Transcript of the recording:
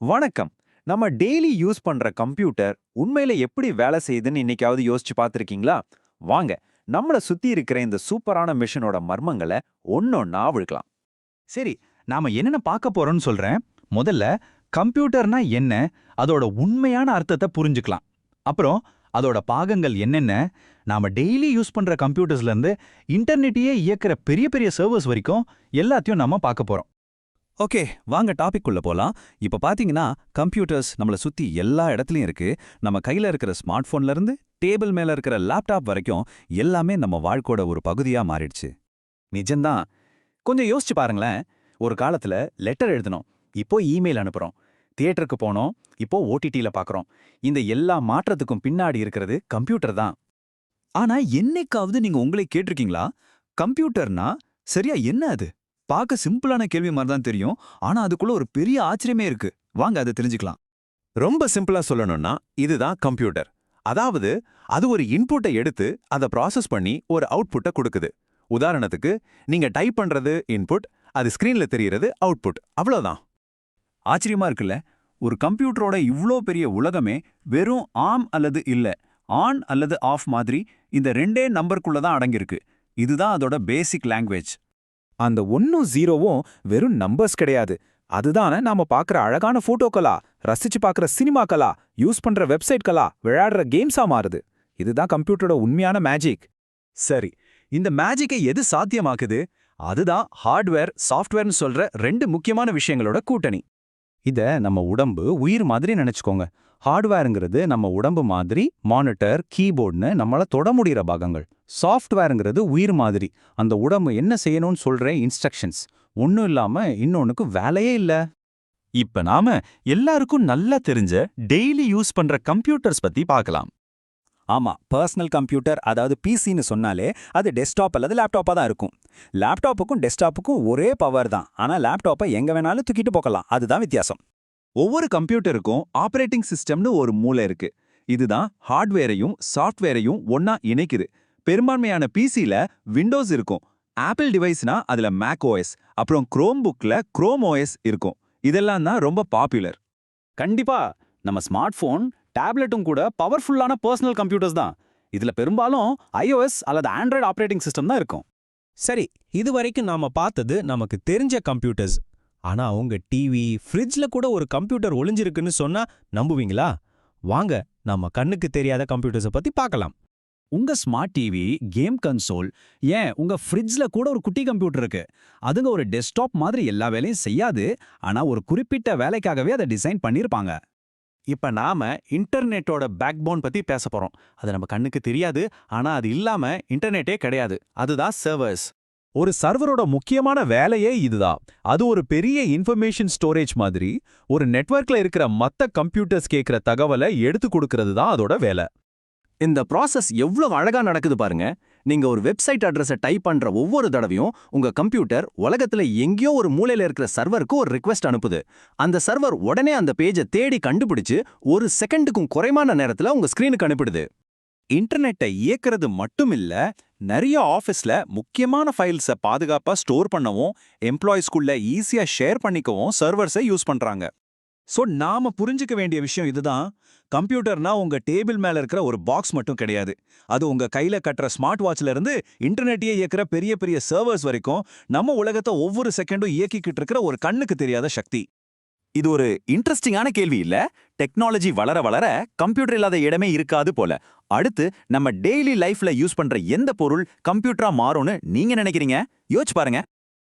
வணக்கம். நம்ம daily use பண்ற கம்ப்யூட்டர் உண்மையில எப்படி வேலை செய்யுதுன்னு இன்னைக்காவது யோசிச்சு பார்த்துருக்கீங்களா? வாங்க நம்மள சுத்தி இருக்கிற இந்த சூப்பரான மிஷினோட மர்மங்களை ஒன்னொன்னா விழுக்கலாம். சரி நாம என்னென்ன பார்க்க போறோம்னு சொல்றேன். முதல்ல கம்ப்யூட்டர்னா என்ன? அதோட உண்மையான அர்த்தத்தை புரிஞ்சுக்கலாம். அப்புறம் அதோட பாகங்கள் என்னென்ன? நாம டெய்லி யூஸ் பண்ற கம்ப்யூட்டர்ஸ்ல இருந்து இன்டர்நெட்டையே இயக்குற பெரிய பெரிய சர்வர்ஸ் வரைக்கும் எல்லாத்தையும் நாம பார்க்க போறோம். ஓகே வாங்க டாபிக் உள்ள போலாம். இப்ப பாத்தீங்கன்னா கம்ப்யூட்டர்ஸ் நம்மள சுத்தி எல்லா இடத்துலயும் இருக்கு. நம்ம கையில இருக்கிற ஸ்மார்ட் போன்ல இருந்து டேபிள் மேல இருக்கிற லேப்டாப் வரைக்கும் எல்லாமே நம்ம வாழ்க்கோட ஒரு பகுதியா மாறிடுச்சு. நிஜம்தான். கொஞ்சம் யோசிச்சு பாருங்களேன். ஒரு காலத்துல லெட்டர் எழுதணும். இப்போ இமெயில் அனுப்புறோம். தியேட்டருக்கு போனோம். இப்போ ஓடிடில பாக்குறோம். இந்த எல்லா மாற்றத்துக்கும் பின்னாடி இருக்கிறது கம்ப்யூட்டர் தான். ஆனா என்னைக்காவது நீங்க உங்களை கேட்டிருக்கீங்களா? கம்ப்யூட்டர்னா சரியா என்ன அது? பார்க்க சிம்பிளான கேள்வி மாதிரி தான் தெரியும். ஆனா அதுக்குள்ள ஒரு பெரிய ஆச்சரியமே இருக்கு. வாங்க அதை தெரிஞ்சுக்கலாம். ரொம்ப சிம்பிளா சொல்லணும்னா இதுதான் கம்ப்யூட்டர். அதாவது அது ஒரு இன்புட்டை எடுத்து அதை ப்ராசஸ் பண்ணி ஒரு அவுட்புட்டை கொடுக்குது. உதாரணத்துக்கு நீங்க டைப் பண்றது இன்புட் அது ஸ்கிரீன்ல தெரியறது அவுட்புட். அவ்வளோதான் ஆச்சரியமா இருக்குல்ல? ஒரு கம்ப்யூட்டரோட இவ்ளோ பெரிய உலகமே வெறும் ஆம் அல்லது இல்ல ஆன் அல்லது ஆஃப் மாதிரி இந்த ரெண்டே நம்பருக்குள்ள தான் அடங்கியிருக்கு. இதுதான் அதோட பேசிக் லாங்குவேஜ். அந்த ஒன்னும் ஜீரோவும் வெறும் நம்பர்ஸ் கிடையாது. அதுதானே நாம பார்க்குற அழகான போட்டோக்களா ரசிச்சு பார்க்குற சினிமாக்களா யூஸ் பண்ற வெப்சைட்களா விளையாடுற கேம்ஸா மாறுது. இதுதான் கம்ப்யூட்டரோட உண்மையான மேஜிக் சரி இந்த மேஜிக்கை எது சாத்தியமாக்குது? அதுதான் ஹார்ட்வேர் சாஃப்ட்வேர்னு சொல்ற ரெண்டு முக்கியமான விஷயங்களோட கூட்டணி. இத நம்ம உடம்பு உயிர் மாதிரி நினைச்சுக்கோங்க. ஹார்ட்வேருங்கிறது நம்ம உடம்பு மாதிரி மானிட்டர் கீபோர்ட்னு நம்மளை தொட முடிகிற பாகங்கள். சாஃப்ட்வேருங்கிறது உயிர் மாதிரி. அந்த உடம்பு என்ன செய்யணும்னு சொல்கிற இன்ஸ்ட்ரக்ஷன்ஸ் ஒன்றும் இல்லாம இன்னொன்னுக்கு வேலையே இல்ல. இப்ப நாம எல்லாருக்கும் நல்லா தெரிஞ்ச டெய்லி யூஸ் பண்ற கம்ப்யூட்டர்ஸ் பத்தி பார்க்கலாம் ஆமா பர்சனல் கம்ப்யூட்டர் அதாவது பிசின்னு சொன்னாலே அது டெஸ்க்டாப் அல்லது லேப்டாப்பா தான் இருக்கும். லேப்டாப்புக்கும் டெஸ்க்டாப்புக்கும் ஒரே பவர் தான். ஆனா லேப்டாப்பை எங்க வேணாலும் தூக்கிட்டு போகலாம். அதுதான் வித்தியாசம். ஒவ்வொரு கம்ப்யூட்டருக்கும் ஆபரேட்டிங் சிஸ்டம்னு ஒரு மூளை இருக்கு. இதுதான் ஹார்ட்வேரையும் சாஃப்ட்வேரையும் ஒண்ணா இணைக்குது. பெரும்பான்மையான பிசில விண்டோஸ் இருக்கும். ஆப்பிள் டிவைஸ்னா அதுல மேக் ஓஎஸ் அப்புறம் குரோம் புக்ல குரோம் ஓஎஸ் இருக்கும். இதெல்லாம் தான் ரொம்ப பாப்புலர் கண்டிப்பா நம்ம ஸ்மார்ட் போன் டேப்லெட்டும் கூட பவர்ஃபுல்லான பர்சனல் கம்ப்யூட்டர்ஸ் தான். இதுல பெரும்பாலும் iOS அல்லது ஆண்ட்ராய்டு ஆபரேட்டிங் சிஸ்டம் தான் இருக்கும். சரி இது வரைக்கும் நாம பார்த்தது நமக்கு தெரிஞ்ச கம்ப்யூட்டர்ஸ். ஆனா உங்க டிவி ஃப்ரிட்ஜ்ல கூட ஒரு கம்ப்யூட்டர் ஒளிஞ்சிருக்குன்னு சொன்னா நம்புவீங்களா? வாங்க நம்ம கண்ணுக்கு தெரியாத கம்ப்யூட்டர்ஸை பத்தி பார்க்கலாம். உங்க ஸ்மார்ட் டிவி கேம் கன்சோல் ஏன் உங்க ஃப்ரிட்ஜ்ல கூட ஒரு குட்டி கம்ப்யூட்டர் இருக்கு? அதுங்க ஒரு டெஸ்க்டாப் மாதிரி எல்லா வேலையும் செய்யாது ஆனா ஒரு குறிப்பிட்ட வேலைக்காகவே அதை டிசைன் பண்ணிருப்பாங்க. இப்ப நாம இன்டர்நெட்டோட பேக்போன் பத்தி பேச போறோம். அது நம்ம கண்ணுக்கு தெரியாது ஆனா அது இல்லாம இன்டர்நெட்டே கிடையாது. அதுதான் சர்வர்ஸ் ஒரு சர்வரோட முக்கியமான வேலையே இதுதான் அது ஒரு பெரிய இன்ஃபர்மேஷன் ஸ்டோரேஜ் மாதிரி ஒரு நெட்வொர்க்ல இருக்கிற மத்த கம்ப்யூட்டர்ஸ் கேட்கிற தகவலை எடுத்து கொடுக்கறது தான் அதோட வேலை. இந்த ப்ராசஸ் எவ்வளவு அழகா நடக்குது பாருங்க. நீங்க ஒரு வெப்சைட் அட்ரஸை டைப் பண்ற ஒவ்வொரு தடவையும் உங்க கம்ப்யூட்டர் உலகத்துல எங்கேயோ ஒரு மூலையில இருக்கிற சர்வருக்கு ஒரு ரிக்வெஸ்ட் அனுப்புது. அந்த சர்வர் உடனே அந்த பேஜை தேடி கண்டுபிடிச்சு ஒரு செகண்டுக்கும் குறைமான நேரத்துல உங்க ஸ்கிரீனுக்கு அனுப்பிடுது. இன்டர்நெட்டை இயக்குறது மட்டும் இல்லை நிறைய ஆஃபீஸ்ல முக்கியமான ஃபைல்ஸை பாதுகாப்பாக ஸ்டோர் பண்ணவும் எம்ப்ளாயீஸ்குள்ளே ஈஸியா ஷேர் பண்ணிக்கவும் சர்வர்ஸை யூஸ் பண்றாங்க. சோ நாம புரிஞ்சுக்க வேண்டிய விஷயம் இதுதான். கம்ப்யூட்டர்னா உங்க டேபிள் மேல இருக்கிற ஒரு பாக்ஸ் மட்டும் கிடையாது. அது உங்க கையில கட்டுற ஸ்மார்ட் வாட்ச்ல இருந்து இன்டர்நெட்டையே இயக்குற பெரிய பெரிய சர்வர்ஸ் வரைக்கும் நம்ம உலகத்தை ஒவ்வொரு செகண்டும் இயக்கிக்கிட்டு இருக்கிற ஒரு கண்ணுக்கு தெரியாத சக்தி. இது ஒரு இன்ட்ரெஸ்டிங்கான கேள்வி இல்ல? டெக்னாலஜி வளர வளர கம்ப்யூட்டர் இல்லாத இடமே இருக்காது போல. அடுத்து நம்ம டெய்லி லைஃப்ல யூஸ் பண்ற எந்த பொருள் கம்ப்யூட்டரா மாறும்னு நீங்க நினைக்கிறீங்க? யோசிச்சு பாருங்க.